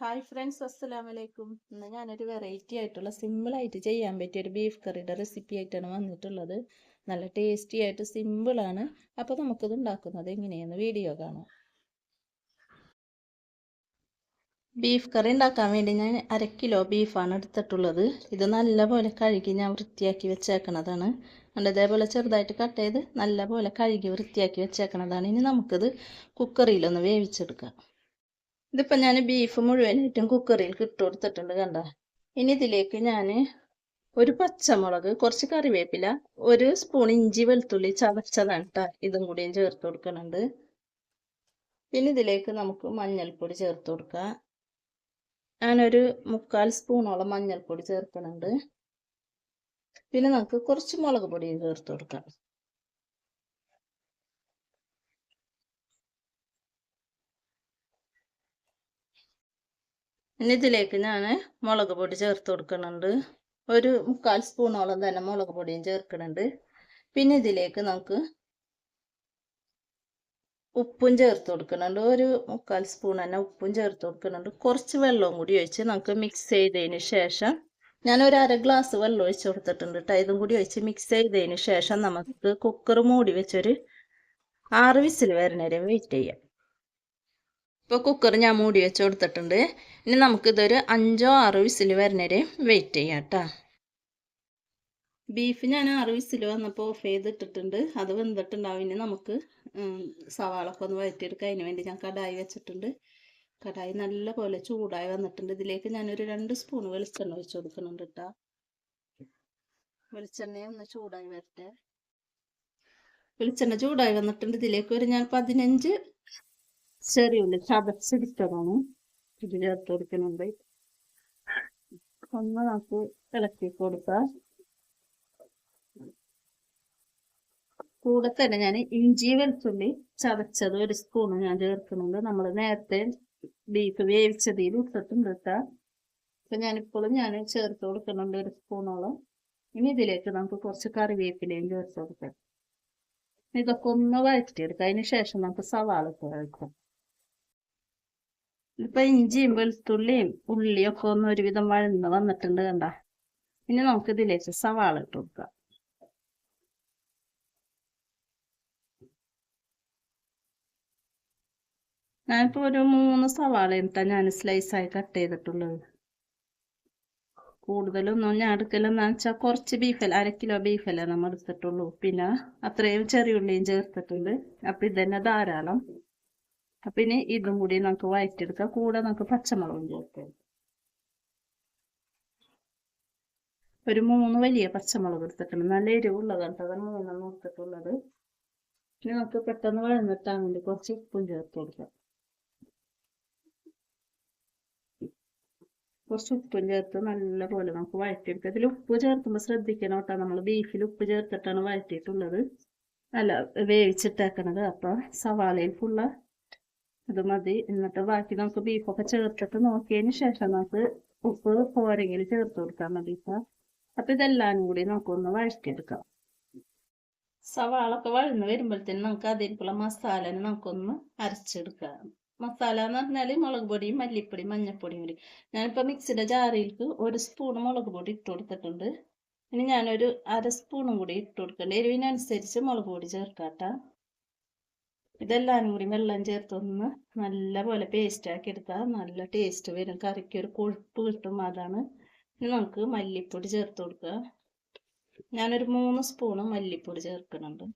Hi friends അസ്സലാമലൈക്കും. ഇന്ന് ഞാനൊരു വെറൈറ്റി ആയിട്ടുള്ള സിമ്പിളായിട്ട് ചെയ്യാൻ പറ്റിയ ഒരു ബീഫ് കറിയുടെ റെസിപ്പി ആയിട്ടാണ് വന്നിട്ടുള്ളത്. നല്ല ടേസ്റ്റി ആയിട്ട് സിമ്പിളാണ് അപ്പോൾ നമുക്കിത് ഉണ്ടാക്കുന്നത് എങ്ങനെയെന്ന് വീഡിയോ കാണാം. ബീഫ് കറി ഉണ്ടാക്കാൻ വേണ്ടി ഞാൻ അര കിലോ ബീഫാണ് എടുത്തിട്ടുള്ളത്. ഇത് നല്ലപോലെ കഴുകി ഞാൻ വൃത്തിയാക്കി വെച്ചേക്കണതാണ്. അതുകൊണ്ട് ഇതേപോലെ ചെറുതായിട്ട് കട്ട് ചെയ്ത് നല്ലപോലെ കഴുകി വൃത്തിയാക്കി വെച്ചേക്കണതാണ്. ഇനി നമുക്കിത് കുക്കറിയിലൊന്ന് വേവിച്ചെടുക്കാം. ഇതിപ്പോൾ ഞാൻ ബീഫ് മുഴുവനായിട്ടും കുക്കറിൽ ഇട്ട് കൊടുത്തിട്ടുണ്ട് കണ്ട? ഇനി ഇതിലേക്ക് ഞാൻ ഒരു പച്ചമുളക് കുറച്ച് കറിവേപ്പില ഒരു സ്പൂൺ ഇഞ്ചി വെളുത്തുള്ളി ചതച്ചതാണ് കേട്ടോ ഇതും കൂടിയും ചേർത്ത് കൊടുക്കുന്നുണ്ട്. പിന്നെ ഇതിലേക്ക് നമുക്ക് മഞ്ഞൾപ്പൊടി ചേർത്ത് കൊടുക്കാം. ഞാനൊരു മുക്കാൽ സ്പൂണോളം മഞ്ഞൾപ്പൊടി ചേർക്കുന്നുണ്ട്. പിന്നെ നമുക്ക് കുറച്ച് മുളക് പൊടിയും ചേർത്ത് കൊടുക്കാം. ഇനി ഇതിലേക്ക് ഞാൻ മുളക് പൊടി ചേർത്ത് കൊടുക്കുന്നുണ്ട്. ഒരു മുക്കാൽ സ്പൂണോളം തന്നെ മുളക് പൊടിയും ചേർക്കുന്നുണ്ട്. പിന്നെ ഇതിലേക്ക് നമുക്ക് ഉപ്പും ചേർത്ത് കൊടുക്കുന്നുണ്ട്. ഒരു മുക്കാൽ സ്പൂൺ തന്നെ ഉപ്പും ചേർത്ത് കൊടുക്കുന്നുണ്ട്. കുറച്ച് വെള്ളവും കൂടി ഒഴിച്ച് നമുക്ക് മിക്സ് ചെയ്തതിന് ശേഷം ഞാൻ ഒരു അര ഗ്ലാസ് വെള്ളം ഒഴിച്ച് കൊടുത്തിട്ടുണ്ട് കേട്ടോ ഇതും കൂടി ഒഴിച്ച് മിക്സ് ചെയ്തതിന് ശേഷം നമുക്ക് കുക്കർ മൂടി വെച്ചൊരു ആറ് വിസിൽ വരണവരെ വെയിറ്റ് ചെയ്യാം. ഇപ്പോൾ കുക്കർ ഞാൻ മൂടി വെച്ച് കൊടുത്തിട്ടുണ്ട് ഇനി നമുക്കിതൊരു അഞ്ചോ ആറോ വിസിൽ വരുന്നവരെ വെയിറ്റ് ചെയ്യാം കേട്ടോ ബീഫ് ഞാൻ ആറ് വിസിൽ വന്നപ്പോൾ ഓഫ് ചെയ്തിട്ടിട്ടുണ്ട്. അത് വെന്തിട്ടുണ്ടാവും. ഇനി നമുക്ക് സവാളൊക്കെ ഒന്ന് വഴറ്റിയെടുക്കാം അതിന് വേണ്ടി ഞാൻ കടായി വെച്ചിട്ടുണ്ട്. കടായി നല്ല പോലെ ചൂടായി വന്നിട്ടുണ്ട്. ഇതിലേക്ക് ഞാനൊരു രണ്ട് സ്പൂൺ വെളിച്ചെണ്ണ ഒഴിച്ച് കൊടുക്കുന്നുണ്ട് കേട്ടോ വെളിച്ചെണ്ണ ഒന്ന് ചൂടായി വരട്ടെ. വെളിച്ചെണ്ണ ചൂടായി വന്നിട്ടുണ്ട്. ഇതിലേക്ക് ഒരു ഞാൻ പതിനഞ്ച് ചെറിയുള്ളി. ചതച്ചെടുത്തതാണ് ഇത് ചേർത്ത് കൊടുക്കുന്നുണ്ട്. ഒന്ന് നമുക്ക് ഇളക്കി കൊടുക്കാം. കൂടെ തന്നെ ഞാൻ ഇഞ്ചി വെളുത്തുള്ളി ചതച്ചത് ഒരു സ്പൂണ് ഞാൻ ചേർക്കുന്നുണ്ട്. നമ്മൾ നേരത്തെ ബീഫ് വേവിച്ചതിൽ ഇട്ടിട്ടുണ്ട് കേട്ടോ. അപ്പൊ ഞാനിപ്പോഴും ഞാൻ ചേർത്ത് കൊടുക്കുന്നുണ്ട് ഒരു സ്പൂണോളം. ഇനി ഇതിലേക്ക് നമുക്ക് കുറച്ച് കറിവേപ്പിലയും ചേർത്ത് കൊടുക്കാം. ഇതൊക്കെ ഒന്ന് വഴറ്റിയെടുക്കാം. അതിന് ശേഷം നമുക്ക് സവാള വഴക്കാം ഇപ്പൊ ഇഞ്ചിയും വെളുത്തുള്ളിയും ഉള്ളിയും ഒക്കെ ഒന്ന് ഒരുവിധം വഴന്ന് വന്നിട്ടുണ്ട് കണ്ട. ഇനി നമുക്ക് ഇതിലേക്ക് സവാള ഇട്ട് കൊടുക്കാം. ഞാനിപ്പോ ഒരു മൂന്ന് സവാള എടുത്താ ഞാൻ സ്ലൈസ് സ്ലൈസായി കട്ട് ചെയ്തിട്ടുള്ളത്. കൂടുതലൊന്നും ഞാൻ എടുക്കലെന്ന് വെച്ചാൽ കുറച്ച് ബീഫല്ല അര കിലോ ബീഫല്ലേ നമ്മൾ എടുത്തിട്ടുള്ളൂ. പിന്നെ അത്രയും ചെറിയ ഉള്ളിയും ചേർത്തിട്ടുണ്ട്. അപ്പൊ ഇതന്നെ ധാരാളം. അപ്പൊ ഇനി ഇതും കൂടി നമുക്ക് വഴറ്റിയെടുക്കാം കൂടെ നമുക്ക് പച്ചമുളകും ചേർക്കാം ഒരു മൂന്ന് വലിയ പച്ചമുളക് എടുത്തിട്ടുണ്ട്. നല്ല എരിവുള്ളതാണ് അതാണ് മൂന്നെണ്ണം എടുത്തിട്ടുള്ളത്. ഇനി നമുക്ക് പെട്ടെന്ന് വഴന്നിട്ടാൻ വേണ്ടി കുറച്ച് ഉപ്പും ചേർത്ത് കൊടുക്കാം. കുറച്ച് ഉപ്പും ചേർത്ത് നല്ല പോലെ നമുക്ക് വഴറ്റിയെടുക്കാം. ഇതിൽ ഉപ്പ് ചേർക്കുമ്പോൾ ശ്രദ്ധിക്കണം കേട്ടോ. നമ്മൾ ബീഫിൽ ഉപ്പ് ചേർത്തിട്ടാണ് വഴറ്റിയിട്ടുള്ളത്. അല്ല വേവിച്ചിട്ടേക്കണത്. അപ്പോൾ സവാളയിൽ ഫുള്ള് ഇത് മതി എന്നിട്ട് ബാക്കി നമുക്ക് ബീഫൊക്കെ ചേർത്തിട്ട് നോക്കിയതിന് ശേഷം നമുക്ക് ഉപ്പ് പോരെങ്കിൽ ചേർത്ത് കൊടുക്കാൻ മതി ഇപ്പം. അപ്പം ഇതെല്ലാം കൂടി നമുക്കൊന്ന് വഴറ്റിയെടുക്കാം. സവാളൊക്കെ വഴന്ന് വരുമ്പോഴത്തേന് നമുക്ക് അതിലേക്കുള്ള മസാലനെ നമുക്കൊന്ന് അരച്ചെടുക്കാം. മസാല എന്ന് പറഞ്ഞാൽ മുളക് പൊടിയും മല്ലിപ്പൊടിയും മഞ്ഞപ്പൊടിയും കൂടി. ഞാനിപ്പോൾ മിക്സിയുടെ ജാറിയിലേക്ക് ഒരു സ്പൂൺ മുളക് പൊടി ഇട്ട് കൊടുത്തിട്ടുണ്ട്. ഇനി ഞാനൊരു അര സ്പൂണും കൂടി ഇട്ട് കൊടുക്കണ്ട എരിവിനനുസരിച്ച് മുളക് പൊടി ചേർക്കാട്ടോ. ഇതെല്ലാം കൂടി വെള്ളം ചേർത്തൊന്ന് നല്ലപോലെ പേസ്റ്റ് ആക്കി എടുത്താൽ നല്ല ടേസ്റ്റ് വരും. കറിക്ക് ഒരു കൊഴുപ്പ് കിട്ടും അതാണ്. ഇനി നമുക്ക് മല്ലിപ്പൊടി ചേർത്ത് കൊടുക്കുക. ഞാനൊരു മൂന്ന് സ്പൂണ് മല്ലിപ്പൊടി ചേർക്കുന്നുണ്ട്.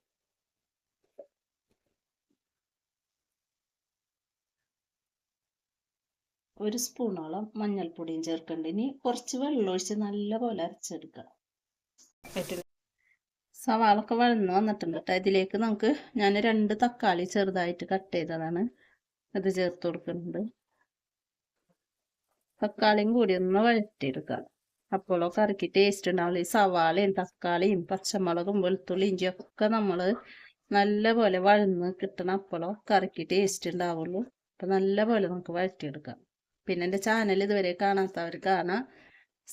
ഒരു സ്പൂണോളം മഞ്ഞൾപ്പൊടിയും ചേർക്കുന്നുണ്ട്. ഇനി കുറച്ച് വെള്ളം ഒഴിച്ച് നല്ലപോലെ അരച്ചെടുക്കുക. സവാളൊക്കെ വഴന്ന് വന്നിട്ടുണ്ട് കേട്ടോ ഇതിലേക്ക് നമുക്ക് ഞാൻ രണ്ട് തക്കാളി ചെറുതായിട്ട് കട്ട് ചെയ്തതാണ്. അത് ചേർത്ത് കൊടുക്കുന്നുണ്ട്. തക്കാളിയും കൂടി ഒന്ന് വഴറ്റിയെടുക്കാം അപ്പോഴോ കറിക്ക് ടേസ്റ്റ് ഉണ്ടാവില്ല. ഈ സവാളയും തക്കാളിയും പച്ചമുളകും വെളുത്തുള്ളി ഇഞ്ചി ഒക്കെ നമ്മൾ നല്ലപോലെ വഴന്ന് കിട്ടണം അപ്പോഴോ കറിക്ക് ടേസ്റ്റ് ഉണ്ടാവുള്ളൂ. അപ്പം നല്ലപോലെ നമുക്ക് വഴറ്റിയെടുക്കാം. പിന്നെ എന്റെ ചാനൽ ഇതുവരെ കാണാത്തവർ കാണാം.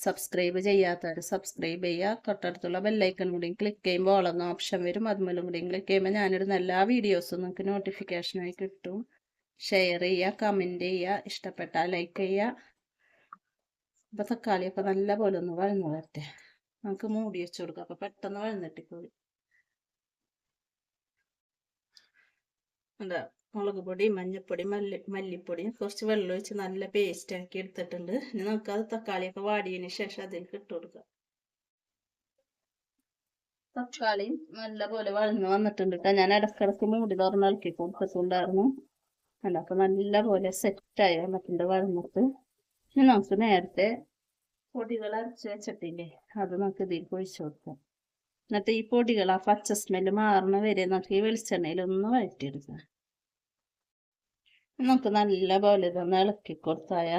സബ്സ്ക്രൈബ് ചെയ്യാത്തവർ സബ്സ്ക്രൈബ് ചെയ്യുക. തൊട്ടടുത്തുള്ള ബെല്ലൈക്കൺ കൂടി ക്ലിക്ക് ചെയ്യുമ്പോൾ ഓളെന്ന ഓപ്ഷൻ വരും. അതുമൂലം കൂടി ക്ലിക്ക് ചെയ്യുമ്പോൾ ഞാനിടുന്ന എല്ലാ വീഡിയോസും നിങ്ങൾക്ക് നോട്ടിഫിക്കേഷനായി കിട്ടും. ഷെയർ ചെയ്യുക കമന്റ് ചെയ്യുക ഇഷ്ടപ്പെട്ടാൽ ലൈക്ക് ചെയ്യുക. അപ്പോൾ തക്കാളിയൊക്കെ നല്ല പോലെ ഒന്ന് വഴന്നു വരട്ടെ. നമുക്ക് മൂടി വെച്ച് കൊടുക്കാം. അപ്പോൾ പെട്ടെന്ന് വഴന്നിട്ടിക്കോളി എന്താ മുളക് പൊടി മഞ്ഞൾപ്പൊടി മല്ലി മല്ലിപ്പൊടി കുറച്ച് വെള്ളം ഒഴിച്ച് നല്ല പേസ്റ്റ് ആക്കി എടുത്തിട്ടുണ്ട്. ഇനി നമുക്ക് അത് തക്കാളിയൊക്കെ വാടിയതിന് ശേഷം അതിലേക്ക് ഇട്ട് കൊടുക്കാം. തക്കാളി നല്ല പോലെ വഴന്ന് വന്നിട്ടുണ്ട് കേട്ടോ ഞാൻ ഇടക്കിടക്ക് മൂടി തുറന്ന് ഇളക്കി കൊടുത്തിട്ടുണ്ടായിരുന്നു. അല്ല അപ്പൊ നല്ല പോലെ സെറ്റായി വന്നിട്ടുണ്ട് വളർന്നിട്ട് ഇനി നമുക്ക് നേരത്തെ പൊടികൾ അരച്ച് വെച്ചിട്ടില്ലേ അത് നമുക്ക് ഇതിൽ ഒഴിച്ചു കൊടുക്കാം. എന്നിട്ട് ഈ പൊടികൾ ആ പച്ച സ്മെല്ല് മാറണ വരെ നമുക്ക് ഈ വെളിച്ചെണ്ണയിൽ ഒന്ന് വഴറ്റിയെടുക്കാം. നമുക്ക് നല്ല പോലെ ഇതൊന്ന് ഇളക്കി കൊടുത്തായ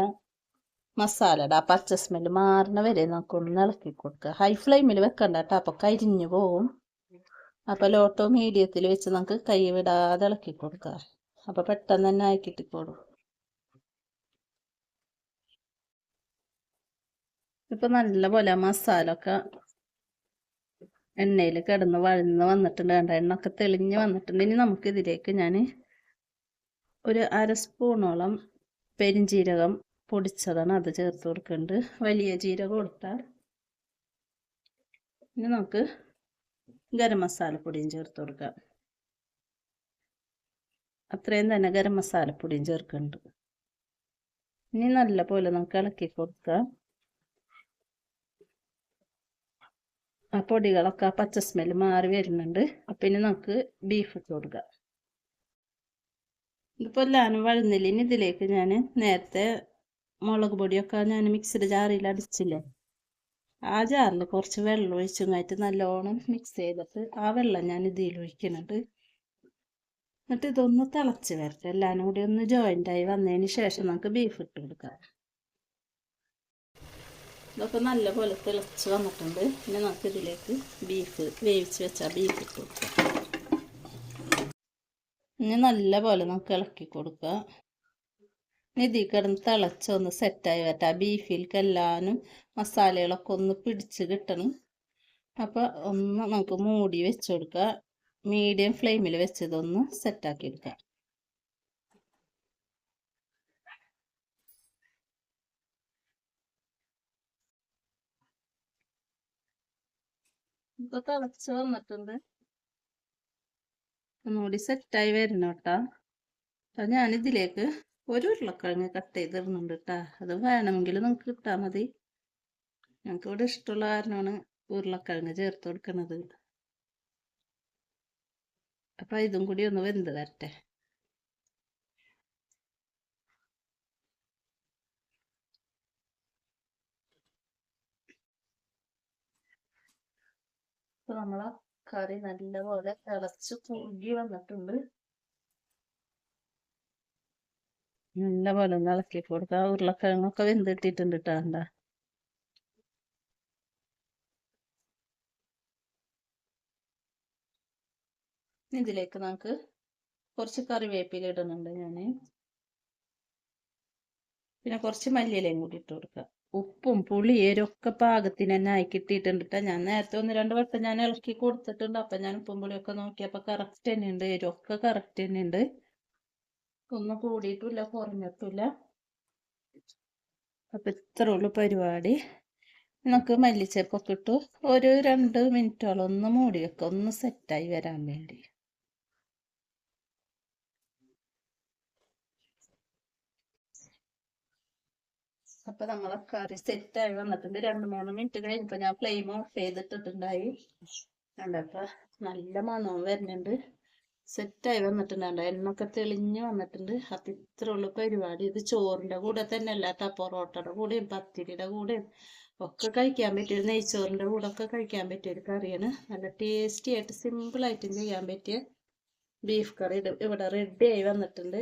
മസാലയുടെ ആ പച്ച സ്മെല്ല് മാറണ വരെ നമുക്കൊന്ന് ഇളക്കി കൊടുക്കുക ഹൈ ഫ്ലെയിമിൽ വെക്കണ്ട കേട്ടോ അപ്പോൾ കരിഞ്ഞു പോവും. അപ്പോൾ ലോട്ടോ മീഡിയത്തിൽ വെച്ച് നമുക്ക് കൈ വിടാതെ ഇളക്കി കൊടുക്കുക അപ്പോൾ പെട്ടെന്ന് തന്നെ ആക്കിട്ടിക്കോളും ഇപ്പൊ നല്ല പോലെ മസാല ഒക്കെ എണ്ണയിൽ കിടന്ന് വഴന്ന് വന്നിട്ടുണ്ട് കണ്ട? എണ്ണൊക്കെ തെളിഞ്ഞ് വന്നിട്ടുണ്ട്. ഇനി നമുക്ക് ഇതിലേക്ക് ഞാൻ ഒരു അര സ്പൂണോളം പെരിഞ്ചീരകം പൊടിച്ചതാണ് അത് ചേർത്ത് കൊടുക്കുന്നുണ്ട്. വലിയ ജീരകം കൊടുത്താൽ ഇനി നമുക്ക് ഗരം മസാലപ്പൊടിയും ചേർത്ത് കൊടുക്കാം. അത്രയും തന്നെ ഗരം മസാലപ്പൊടിയും ചേർക്കുന്നുണ്ട്. ഇനി നല്ല പോലെ നമുക്ക് ഇളക്കി കൊടുക്കാം. ആ പൊടികളൊക്കെ ആ പച്ച സ്മെൽ മാറി വരുന്നുണ്ട്. അപ്പം ഇനി നമുക്ക് ബീഫ് ഇട്ട് കൊടുക്കാം. ഇതിപ്പോൾ എല്ലാവരും വഴുന്നില്ലിന് ഇതിലേക്ക് ഞാൻ നേരത്തെ മുളക് പൊടിയൊക്കെ ഞാൻ മിക്സിയുടെ ജാറിൽ അടിച്ചില്ലേ? ആ ജാറിൽ കുറച്ച് വെള്ളം ഒഴിച്ചുമായിട്ട് നല്ലോണം മിക്സ് ചെയ്തിട്ട് ആ വെള്ളം ഞാൻ ഇതിൽ ഒഴിക്കുന്നുണ്ട്. എന്നിട്ട് ഇതൊന്ന് തിളച്ച് വരട്ടെ. എല്ലാവരും കൂടി ഒന്ന് ജോയിന്റായി വന്നതിന് ശേഷം നമുക്ക് ബീഫ് ഇട്ട് കൊടുക്കാം. ഇതൊക്കെ നല്ലപോലെ തിളച്ച് വന്നിട്ടുണ്ട്. പിന്നെ നമുക്ക് ഇതിലേക്ക് ബീഫ് വേവിച്ച് വെച്ചാൽ ബീഫ് ഇട്ട് ഇനി നല്ലപോലെ നമുക്ക് ഇളക്കി കൊടുക്കുക ഇതിൽ കിടന്ന് തിളച്ചൊന്ന് സെറ്റായി വരട്ടെ. ആ ബീഫിലേക്ക് എല്ലാനും മസാലകളൊക്കെ ഒന്ന് പിടിച്ച് കിട്ടണം. അപ്പോൾ ഒന്ന് നമുക്ക് മൂടി വെച്ച് കൊടുക്കുക മീഡിയം ഫ്ലെയിമിൽ വെച്ചതൊന്ന് സെറ്റാക്കി എടുക്കാം. ഒന്നുകൂടി സെറ്റായി വരണം കേട്ടോ. അപ്പം ഞാനിതിലേക്ക് ഒരു ഉരുളക്കിഴങ്ങ് കട്ട് ചെയ്തിടുന്നുണ്ട് കേട്ടോ അത് വേണമെങ്കിൽ നിങ്ങൾക്ക് കിട്ടാൽ മതി. ഞങ്ങൾക്ക് ഇവിടെ ഇഷ്ടമുള്ള കാരണമാണ് ഉരുളക്കിഴങ്ങ് ചേർത്ത് കൊടുക്കുന്നത് അപ്പം ഇതും കൂടി ഒന്ന് വെന്ത് തരട്ടെ അപ്പം നമ്മളെ കറി നല്ലപോലെ തിളച്ച് കുറുകി വന്നിട്ടുണ്ട്. നല്ലപോലെ ഒന്ന് ഇളക്കി കൊടുക്കുക ഉരുളക്കിഴങ്ങൊക്കെ വെന്തിട്ടിട്ടുണ്ട് കേട്ടാണ്ട ഇതിലേക്ക് നമുക്ക് കുറച്ച് കറിവേപ്പില ഇടുന്നുണ്ട് ഞാൻ പിന്നെ കുറച്ച് മല്ലിയിലയും കൂടി ഇട്ട് കൊടുക്കുക ഉപ്പും പുളി എരൊക്കെ പാകത്തിന് തന്നെ ആയി കിട്ടിയിട്ടുണ്ട് ഞാൻ നേരത്തെ ഒന്ന് രണ്ട് വട്ടം ഞാൻ ഇളക്കി കൊടുത്തിട്ടുണ്ട്. അപ്പം ഞാൻ ഉപ്പും പുളിയൊക്കെ നോക്കിയപ്പോൾ കറക്റ്റ് തന്നെയുണ്ട്. എരൊക്കെ കറക്റ്റ് തന്നെയുണ്ട്. ഒന്നും കൂടിയിട്ടില്ല കുറഞ്ഞിട്ടില്ല. അപ്പം ഇത്ര ഉള്ളു പരിപാടി. നമുക്ക് മല്ലിച്ചപ്പൊക്കെ ഇട്ടു. ഒരു രണ്ട് മിനിറ്റോളം ഒന്ന് മൂടി വെക്കുക ഒന്ന് സെറ്റായി വരാൻ വേണ്ടി. അപ്പൊ നമ്മളെ കറി സെറ്റായി വന്നിട്ടുണ്ട്. രണ്ട് മൂന്ന് മിനിറ്റ് കഴിഞ്ഞപ്പോ ഞാൻ ഫ്ലെയിം ഓഫ് ചെയ്തിട്ടിട്ടുണ്ടായി. കണ്ടപ്പോ നല്ല മണവും വരുന്നുണ്ട്. സെറ്റായി വന്നിട്ടുണ്ട് എണ്ണൊക്കെ തെളിഞ്ഞ് വന്നിട്ടുണ്ട്. അപ്പൊ ഇത്ര ഉള്ള പരിപാടി. ഇത് ചോറിന്റെ കൂടെ തന്നെ അല്ലാത്ത പൊറോട്ടയുടെ കൂടെയും പത്തിരിയുടെ കൂടെയും ഒക്കെ കഴിക്കാൻ പറ്റിയ നെയ്ച്ചോറിന്റെ കൂടെ ഒക്കെ കഴിക്കാൻ പറ്റിയ ഒരു കറിയാണ്. നല്ല ടേസ്റ്റി ആയിട്ട് സിമ്പിൾ ആയിട്ടും ചെയ്യാൻ പറ്റിയ ബീഫ് കറി. ഇവിടെ റെഡി ആയി വന്നിട്ടുണ്ട്.